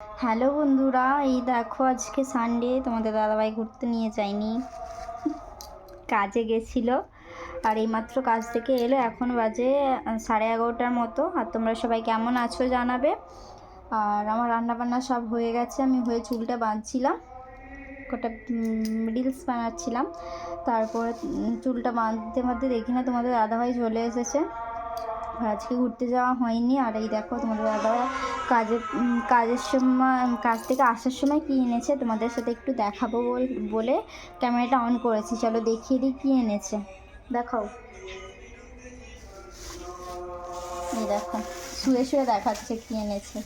Hello বন্ধুরা, এই দেখো আজকে সানডে তোমাদের দাদাভাই ঘুরতে নিয়ে যায়নি। কাজে গেছিল, আর এইমাত্র কাজ থেকে এলো, এখন বাজে সাড়ে এগারোটার মতো, আর তোমরা সবাই কেমন আছো জানাবে। আর আমার রান্নাবান্না সব হয়ে গেছে, আমি হয়ে চুলটা বাঁধছিলাম, কটা রিলস বানাচ্ছিলাম। তারপরে চুলটা বাঁধতে বাঁধতে দেখি না, তোমাদের দাদাভাই চলে এসেছে। আর আজকে ঘুরতে যাওয়া হয়নি, আর এই দেখো তোমাদের দাদাভাই কাজে কাজের সময় কাজ থেকে আসার সময় কী এনেছে তোমাদের সাথে একটু দেখাবো বল- ক্যামেরাটা অন করেছি। চলো দেখিয়ে দিই কী এনেছে। দেখাও। এই দেখো, শুয়ে শুয়ে দেখাচ্ছে কী এনেছে।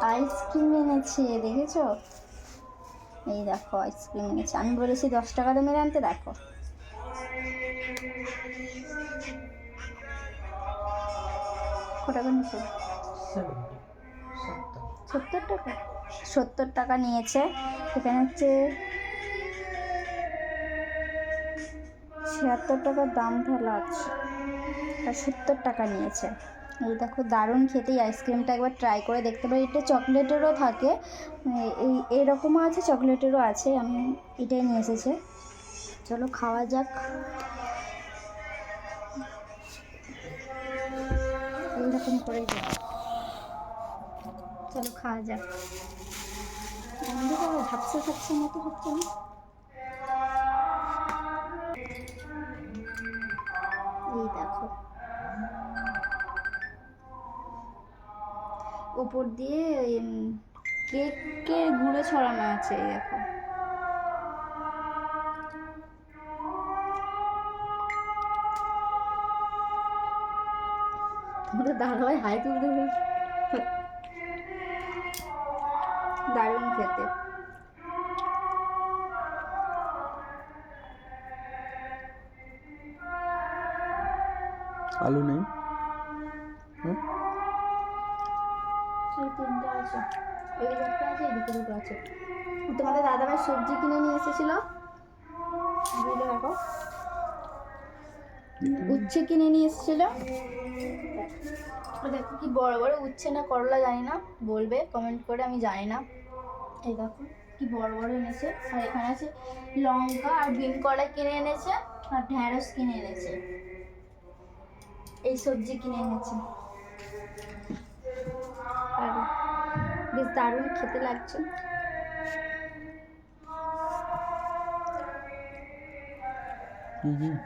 আইসক্রিম এনেছে, দেখেছ? এই দেখো, আইসক্রিম এনেছে। আমি বলেছি দশ টাকা দামের আনতে, দেখো। কটা করে নিয়েছে? সত্তর টাকা? সত্তর টাকা নিয়েছে। এখানে হচ্ছে ছিয়াত্তর টাকার দাম ফেলা আছে। আর সত্তর টাকা নিয়েছে। এই দেখো, দারুণ খেতে। আইসক্রিমটা একবার ট্রাই করে দেখতে পারি। এটা চকলেটেরও থাকে। এই, এরকমও আছে, চকলেটেরও আছে। আমি এটাই নিয়ে এসেছে। চলো, খাওয়া যাক। এইরকম করেই যাক চলো খাওয়া যাক। ঝাপসা ঝাপসা মতো হচ্ছে না? এই দেখো। ওপর দিয়ে কেকের গুঁড়ো ছড়ানো আছে, এই দেখো। তোমাদের দাদাভাই হাই তুলতে। দারুণ খেতে। আলু নেই? হ্যাঁ? তোমাদের দাদাভাই সবজি কিনে নিয়ে এসেছিল। দেখো। উচ্ছে কিনে নিয়ে এসেছিল। দেখো কি বড় বড় উচ্ছে না করলা জানি না, বলবে কমেন্ট করে, আমি জানি না। এই দেখো কি বড় বড় এনেছে। আর এখানে আছে লঙ্কা আর বিন কড়া কিনে এনেছে আর ঢ্যাঁড়স কিনে এনেছে। এই সবজি কিনে এনেছে। আর বেশ দারুণ খেতে লাগছে। হুম।